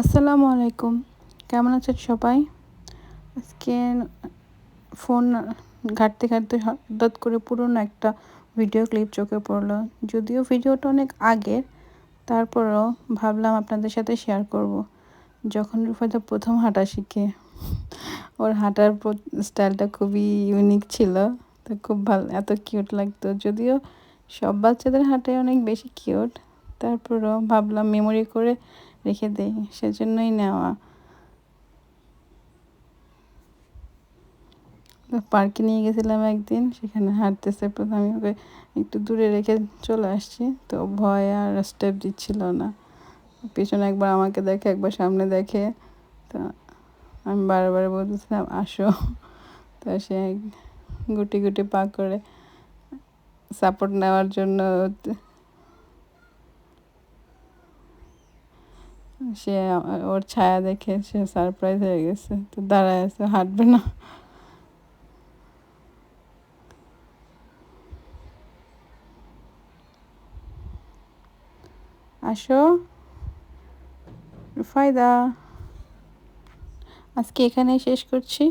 আসসালামু আলাইকুম। কেমন আছেন সবাই? আজকে ফোন ঘাটতে ঘাটতে হঠাৎ করে পুরনো একটা ভিডিও ক্লিপ চোখে পড়ল। যদিও ভিডিওটা অনেক আগের, তারপরও ভাবলাম আপনাদের সাথে শেয়ার করব। যখন রুফাদা প্রথম হাঁটা শিখে, ওর হাঁটার স্টাইলটা খুবই ইউনিক ছিল, তো খুব ভালো, এত কিউট লাগতো। যদিও সব বাচ্চাদের হাঁটাই অনেক বেশি কিউট তারপরও ভাবলাম মেমোরি করে রেখে দেই, সেজন্যই নেওয়া। পার্কে নিয়ে গেছিলাম একদিন, সেখানে হাঁটতেছে প্রথমে ওকে একটু দূরে রেখে চলে আসছি। তো ভয় আর স্টেপ দিচ্ছিল না। পিছনে একবার আমাকে দেখে, একবার সামনে দেখে। তো আমি বারবার বলতেছিলাম, আসো। তো সে গুটি গুটি পা করে সাপোর্ট নেওয়ার জন্য সে ওর ছায়া দেখে সে সারপ্রাইজ হয়ে গেছে। তো দাঁড়ায় আছে, হাঁটবে না। আসো। ফায়দা আজকে এখানে শেষ করছি।